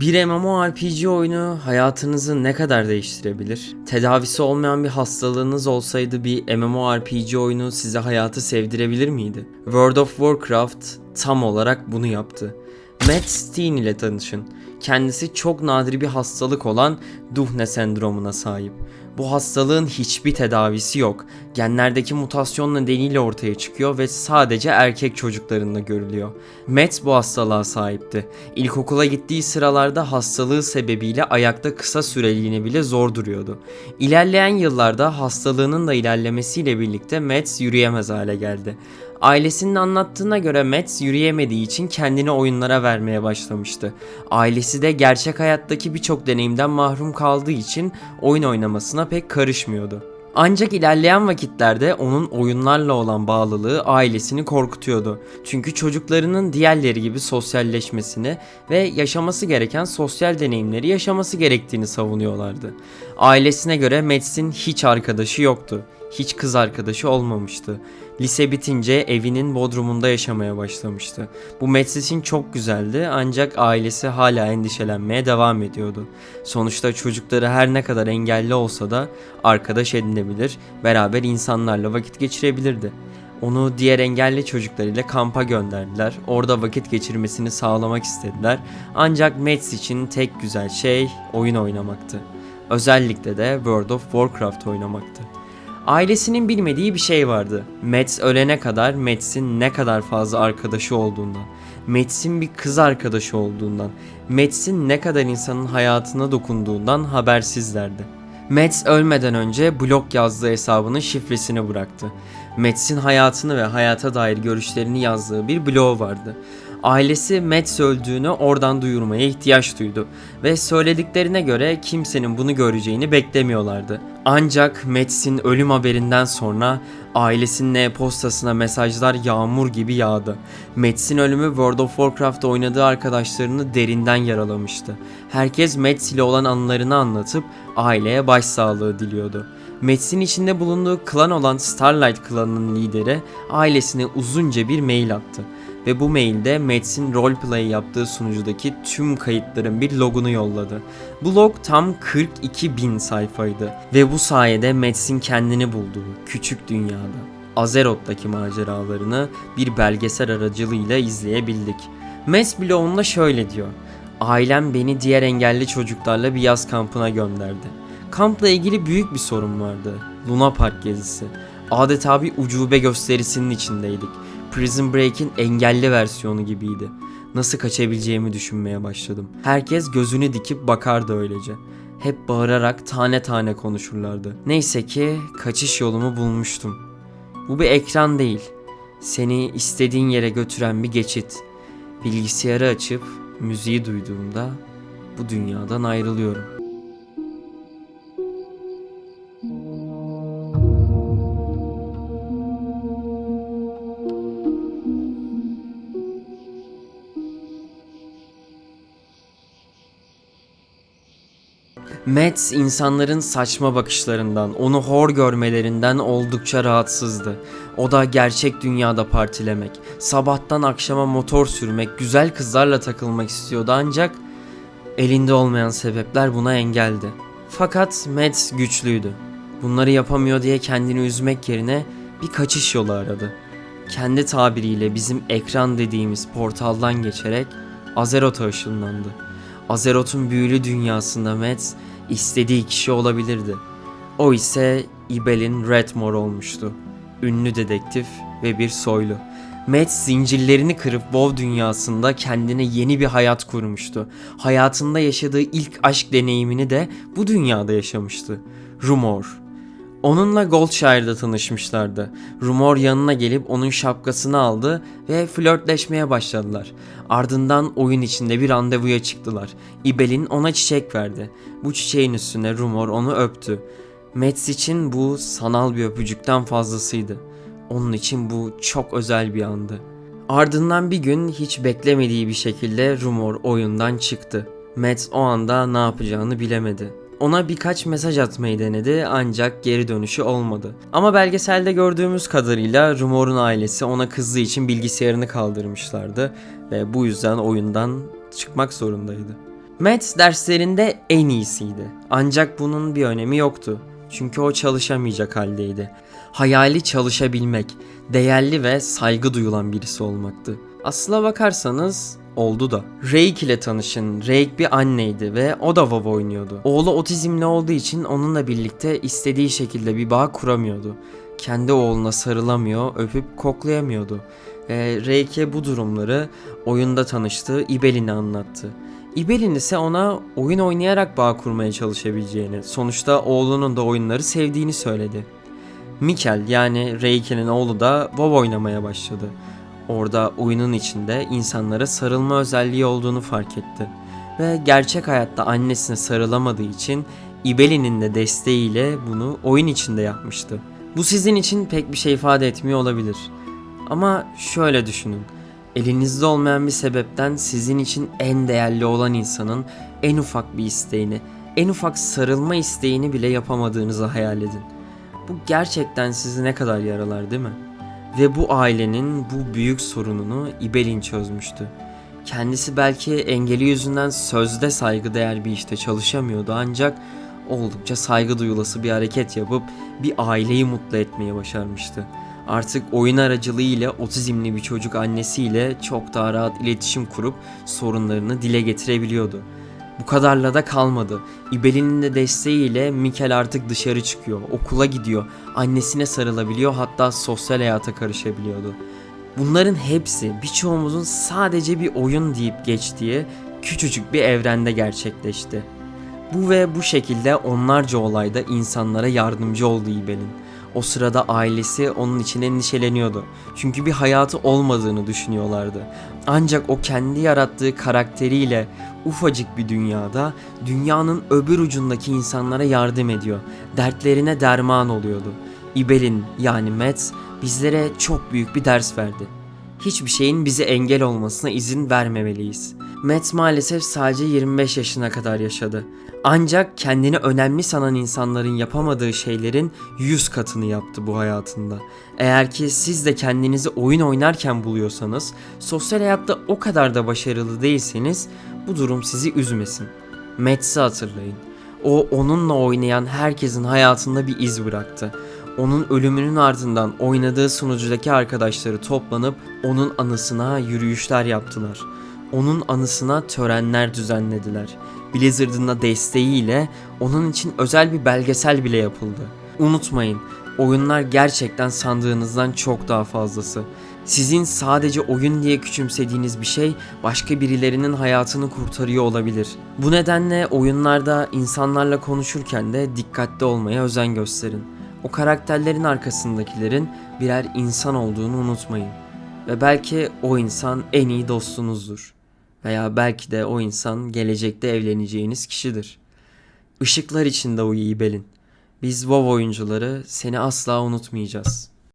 Bir MMORPG oyunu hayatınızı ne kadar değiştirebilir? Tedavisi olmayan bir hastalığınız olsaydı bir MMORPG oyunu size hayatı sevdirebilir miydi? World of Warcraft tam olarak bunu yaptı. Matt Steen ile tanışın. Kendisi çok nadir bir hastalık olan Duhne sendromuna sahip. Bu hastalığın hiçbir tedavisi yok. Genlerdeki mutasyon nedeniyle ortaya çıkıyor ve sadece erkek çocuklarında görülüyor. Matt bu hastalığa sahipti. İlkokula gittiği sıralarda hastalığı sebebiyle ayakta kısa süreliğine bile zor duruyordu. İlerleyen yıllarda hastalığının da ilerlemesiyle birlikte Matt yürüyemez hale geldi. Ailesinin anlattığına göre Matt yürüyemediği için kendini oyunlara vermeye başlamıştı. Ailesi de gerçek hayattaki birçok deneyimden mahrum kaldığı için oyun oynamasına pek karışmıyordu. Ancak ilerleyen vakitlerde onun oyunlarla olan bağlılığı ailesini korkutuyordu. Çünkü çocuklarının diğerleri gibi sosyalleşmesini ve yaşaması gereken sosyal deneyimleri yaşaması gerektiğini savunuyorlardı. Ailesine göre Matt'in hiç arkadaşı yoktu. Hiç kız arkadaşı olmamıştı. Lise bitince evinin bodrumunda yaşamaya başlamıştı. Bu Matt için çok güzeldi ancak ailesi hala endişelenmeye devam ediyordu. Sonuçta çocukları her ne kadar engelli olsa da arkadaş edinebilir, beraber insanlarla vakit geçirebilirdi. Onu diğer engelli çocuklarıyla kampa gönderdiler. Orada vakit geçirmesini sağlamak istediler. Ancak Matt için tek güzel şey oyun oynamaktı. Özellikle de World of Warcraft oynamaktı. Ailesinin bilmediği bir şey vardı. Matt ölene kadar Matt'in ne kadar fazla arkadaşı olduğundan, Matt'in bir kız arkadaşı olduğundan, Matt'in ne kadar insanın hayatına dokunduğundan habersizlerdi. Matt ölmeden önce blog yazdığı hesabının şifresini bıraktı. Matt'in hayatını ve hayata dair görüşlerini yazdığı bir blog vardı. Ailesi Matt öldüğünü oradan duyurmaya ihtiyaç duydu ve söylediklerine göre kimsenin bunu göreceğini beklemiyorlardı. Ancak Matt'in ölüm haberinden sonra ailesinin e-postasına mesajlar yağmur gibi yağdı. Matt'in ölümü World of Warcraft'ta oynadığı arkadaşlarını derinden yaralamıştı. Herkes Matt ile olan anılarını anlatıp aileye başsağlığı diliyordu. Matt'in içinde bulunduğu klan olan Starlight klanının lideri ailesine uzunca bir mail attı ve bu mailde Matt'in roleplay yaptığı sunucudaki tüm kayıtların bir logunu yolladı. Bu log tam 42 bin sayfaydı ve bu sayede Matt'in kendini bulduğu küçük dünyada Azeroth'taki maceralarını bir belgesel aracılığıyla izleyebildik. Matt bloğunda şöyle diyor. Ailem beni diğer engelli çocuklarla bir yaz kampına gönderdi. Kampla ilgili büyük bir sorun vardı. Luna Park gezisi. Adeta bir ucube gösterisinin içindeydik. Prison Break'in engelli versiyonu gibiydi. Nasıl kaçabileceğimi düşünmeye başladım. Herkes gözünü dikip bakardı öylece. Hep bağırarak tane tane konuşurlardı. Neyse ki kaçış yolumu bulmuştum. Bu bir ekran değil. Seni istediğin yere götüren bir geçit. Bilgisayarı açıp müziği duyduğumda bu dünyadan ayrılıyorum. Matt insanların saçma bakışlarından, onu hor görmelerinden oldukça rahatsızdı. O da gerçek dünyada partilemek, sabahtan akşama motor sürmek, güzel kızlarla takılmak istiyordu ancak elinde olmayan sebepler buna engeldi. Fakat Matt güçlüydü. Bunları yapamıyor diye kendini üzmek yerine bir kaçış yolu aradı. Kendi tabiriyle bizim ekran dediğimiz portaldan geçerek Azeroth'a ışınlandı. Azeroth'un büyülü dünyasında Matt istediği kişi olabilirdi. O ise Ibel'in Redmore olmuştu. Ünlü dedektif ve bir soylu. Matt zincirlerini kırıp WoW dünyasında kendine yeni bir hayat kurmuştu. Hayatında yaşadığı ilk aşk deneyimini de bu dünyada yaşamıştı. Rumor. Onunla Goldshire'da tanışmışlardı. Rumor yanına gelip onun şapkasını aldı ve flörtleşmeye başladılar. Ardından oyun içinde bir randevuya çıktılar. Ibel'in ona çiçek verdi. Bu çiçeğin üstüne Rumor onu öptü. Mets için bu sanal bir öpücükten fazlasıydı. Onun için bu çok özel bir andı. Ardından bir gün hiç beklemediği bir şekilde Rumor oyundan çıktı. Matt o anda ne yapacağını bilemedi. Ona birkaç mesaj atmayı denedi ancak geri dönüşü olmadı. Ama belgeselde gördüğümüz kadarıyla Rumor'un ailesi ona kızdığı için bilgisayarını kaldırmışlardı ve bu yüzden oyundan çıkmak zorundaydı. Matt derslerinde en iyisiydi. Ancak bunun bir önemi yoktu. Çünkü o çalışamayacak haldeydi. Hayali çalışabilmek, değerli ve saygı duyulan birisi olmaktı. Aslına bakarsanız oldu da. Rake ile tanışın. Rake bir anneydi ve o da WoW oynuyordu. Oğlu otizmli olduğu için onunla birlikte istediği şekilde bir bağ kuramıyordu. Kendi oğluna sarılamıyor, öpüp koklayamıyordu. E, Rake bu durumları oyunda tanıştığı Ibelin'e anlattı. Ibelin ise ona oyun oynayarak bağ kurmaya çalışabileceğini, sonuçta oğlunun da oyunları sevdiğini söyledi. Mikel yani Reiki'nin oğlu da WoW oynamaya başladı. Orada oyunun içinde insanlara sarılma özelliği olduğunu fark etti. Ve gerçek hayatta annesine sarılamadığı için Ibeli'nin de desteğiyle bunu oyun içinde yapmıştı. Bu sizin için pek bir şey ifade etmiyor olabilir. Ama şöyle düşünün. Elinizde olmayan bir sebepten sizin için en değerli olan insanın en ufak bir isteğini, en ufak sarılma isteğini bile yapamadığınızı hayal edin. Bu gerçekten sizi ne kadar yaralar değil mi? Ve bu ailenin bu büyük sorununu İbelin çözmüştü. Kendisi belki engeli yüzünden sözde saygıdeğer bir işte çalışamıyordu ancak oldukça saygı duyulası bir hareket yapıp bir aileyi mutlu etmeye başarmıştı. Artık oyun aracılığıyla otizmli bir çocuk annesiyle çok daha rahat iletişim kurup sorunlarını dile getirebiliyordu. Bu kadarla da kalmadı. İbeli'nin de desteğiyle Mikel artık dışarı çıkıyor, okula gidiyor, annesine sarılabiliyor hatta sosyal hayata karışabiliyordu. Bunların hepsi birçoğumuzun sadece bir oyun deyip geçtiği küçücük bir evrende gerçekleşti. Bu ve bu şekilde onlarca olayda insanlara yardımcı oldu İbel'in. O sırada ailesi onun için endişeleniyordu. Çünkü bir hayatı olmadığını düşünüyorlardı. Ancak o kendi yarattığı karakteriyle ufacık bir dünyada dünyanın öbür ucundaki insanlara yardım ediyor. Dertlerine derman oluyordu. İbel'in yani Matt bizlere çok büyük bir ders verdi. Hiçbir şeyin bize engel olmasına izin vermemeliyiz. Matt maalesef sadece 25 yaşına kadar yaşadı. Ancak kendini önemli sanan insanların yapamadığı şeylerin 100 katını yaptı bu hayatında. Eğer ki siz de kendinizi oyun oynarken buluyorsanız, sosyal hayatta o kadar da başarılı değilseniz bu durum sizi üzmesin. Matt'i hatırlayın. O onunla oynayan herkesin hayatında bir iz bıraktı. Onun ölümünün ardından oynadığı sunucudaki arkadaşları toplanıp onun anısına yürüyüşler yaptılar. Onun anısına törenler düzenlediler. Blizzard'ın da desteğiyle onun için özel bir belgesel bile yapıldı. Unutmayın, oyunlar gerçekten sandığınızdan çok daha fazlası. Sizin sadece oyun diye küçümsediğiniz bir şey başka birilerinin hayatını kurtarıyor olabilir. Bu nedenle oyunlarda insanlarla konuşurken de dikkatli olmaya özen gösterin. O karakterlerin arkasındakilerin birer insan olduğunu unutmayın. Ve belki o insan en iyi dostunuzdur. Veya belki de o insan gelecekte evleneceğiniz kişidir. Işıklar içinde uyu İbelin. Biz WoW oyuncuları seni asla unutmayacağız.